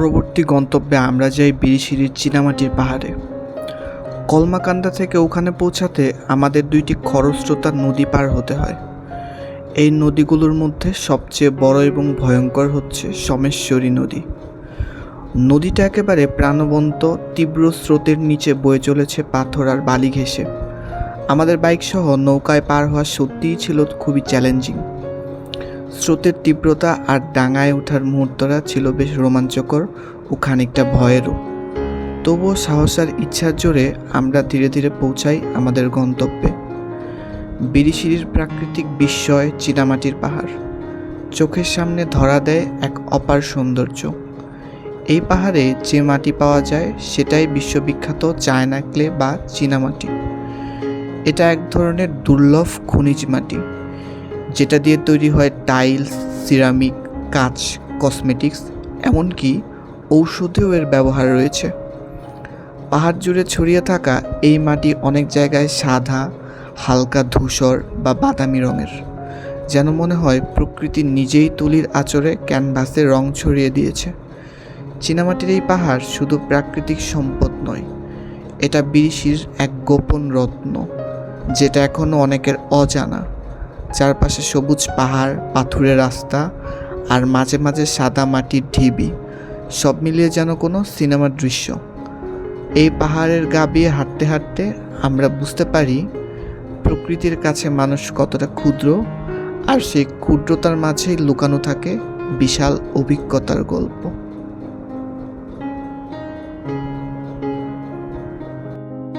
পরবর্তী গন্তব্যে আমরা যাই বিরিশিরির চীনামাটির পাহাড়ে। কলমাকান্দা থেকে ওখানে পৌঁছাতে আমাদের দুইটি খরস্রোতা নদী পার হতে হয়। এই নদীগুলোর মধ্যে সবচেয়ে বড় এবং ভয়ঙ্কর হচ্ছে সমেশ্বরী নদী। নদীটা একেবারে প্রাণবন্ত, তীব্র স্রোতের নিচে বয়ে চলেছে পাথর আর বালি ঘেঁষে। আমাদের বাইক সহ নৌকায় পার হওয়া সত্যিই ছিল খুবই চ্যালেঞ্জিং স্রোতের তীব্রতা আর ডাঙায় ওঠার মুহূর্তটা ছিল বেশ রোমাঞ্চকর ও খানিকটা ভয়েরও। তবুও সাহস আর ইচ্ছার জোরে আমরা ধীরে ধীরে পৌঁছাই আমাদের গন্তব্যে। বিরিশিরির প্রাকৃতিক বিস্ময় চীনামাটির পাহাড়। চোখের সামনে ধরা দেয় এক অপার সৌন্দর্য। এই পাহাড়ে যে মাটি পাওয়া যায় সেটাই বিশ্ববিখ্যাত চায়না ক্লে বা চীনামাটি। এটা এক ধরনের দুর্লভ খনিজ মাটি। যেটা দিয়ে তৈরি হয় টাইলস, সিরামিক, কাঁচ, কসমেটিক্স, এমনকি ঔষধেও এর ব্যবহার রয়েছে। পাহাড় জুড়ে ছড়িয়ে থাকা এই মাটি অনেক জায়গায় সাদা, হালকা ধূসর বা বাদামি রঙের, যেন মনে হয় প্রকৃতি নিজেই তুলির আচরে ক্যানভাসে রং ছড়িয়ে দিয়েছে। চীনামাটির এই পাহাড় শুধু প্রাকৃতিক সম্পদ নয়, এটা বিরিশির এক গোপন রত্ন, যেটা এখনও অনেকের অজানা। চারপাশে সবুজ পাহাড়, পাথুরে রাস্তা আর মাঝে মাঝে সাদা মাটির ঢিবি। সব মিলিয়ে যেন কোনো সিনেমার দৃশ্য। এই পাহাড়ের গা বেয়ে হাঁটতে হাঁটতে আমরা বুঝতে পারি প্রকৃতির কাছে মানুষ কতটা ক্ষুদ্র আর সেই ক্ষুদ্রতার মাঝেই লুকানো থাকে বিশাল অভিজ্ঞতার গল্প।